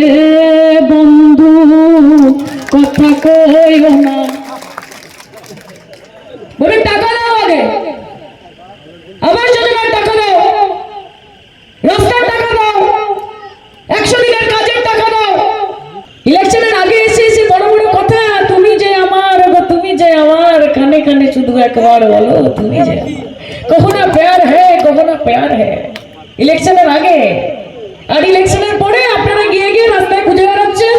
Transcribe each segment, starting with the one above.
বলে বন্ধু, কথা কইল না। বলে টাকা দাও আগে আমার যোজনার টাকা দাও। রাস্তার টাকা দাও। একশো দিনের কাজের টাকা দাও। ইলেকশনের আগে এসে এসে বড় বড় কথা, তুমি যে আমার তুমি যে আমার কানে কানে শুধু একবার বলো, তুমি যে কখনো প্যার হ্যাঁ কখনো প্যার হ্যাঁ ইলেকশনের আগে। আর ইলেকশনের পরে গিয়ে গিয়ে রাস্তায় খুঁজে বেড়াচ্ছেন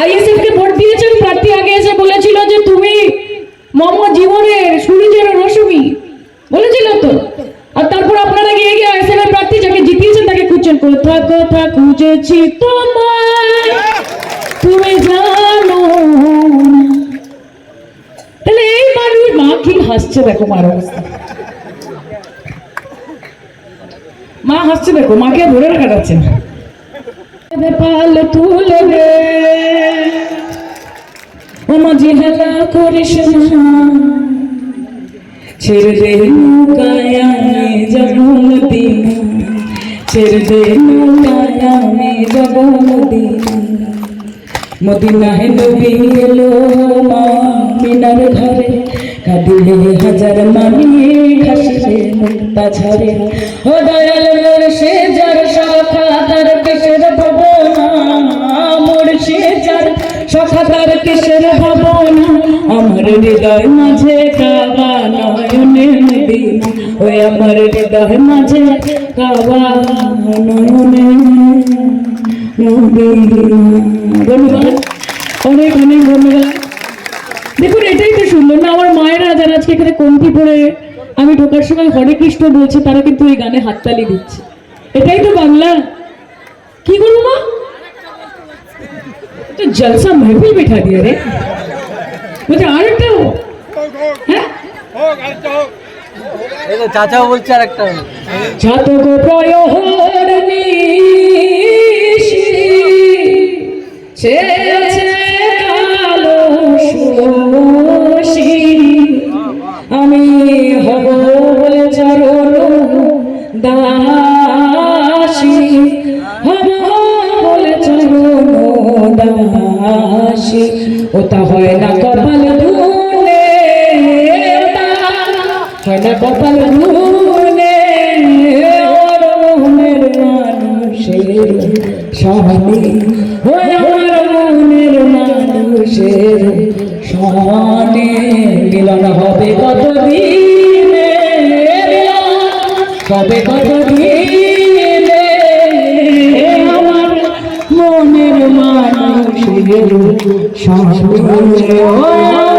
আইএসএফ কে ভোট দিয়েছেন প্রার্থী আগে এসে বলেছিল যে তুমি মম জীবনের সূর্যের রশ্মি। বলেছিল তো। আর তারপর আপনারা গিয়ে গিয়ে আইএসএফ এর প্রার্থী যাকে জিতিয়েছেন তাকে খুঁজছেন কোথা কোথা খুঁজেছি তোমায়? তুমি জানো তাহলে এই মানুষ মা কি হাসছে দেখো, মার অবস্থা। মা হাসছে দেখো, মাকে আর ধরে রাখা না। পাল তুলে রে। মাঝি হেলা করিস না। ছেড়ে দে নৌকায় আমি যাব ছেড়ে দে নৌকায় আমি যাব মদিনা মদিনা হে মা মিনার ঘরে। কাঁদিলে হাজার মানি ঘাসিলে মুক্তা ঝরে ও দয়াল মোর সে সে যার শাখা তার কিসের আমার হৃদয় মাঝে কাবা ওই আমার হৃদয় মাঝে কাবা অনেক অনেক ধন্যবাদ। দেখুন, এটাই তো সুন্দর না, আমার মায়েরা যারা আজকে এখানে কমতি পড়ে আমি ঢোকার সময় হরে কৃষ্ণ বলছে, তারা কিন্তু এই গানে হাততালি দিচ্ছে। এটাই তো বাংলা। কি করব মা? তো জলসা महफिल बैठा दिया रे বলছে আর একটা হো? হ্যাঁ এই তো চাচাও বলছে আর একটা ছাতক প্রয়োহর নিশি ছেছে কালো শোষী আমি হব বলে চরণ দাসী ওটা হয় না কপাল ধুনে, ওটা হয় না কপাল ধুনে মনের মানুষের স্বামী ওই আমার মনের মানুষের সনে মিলন হবে কত দিনে হবে কত দিনে স্বামী ওই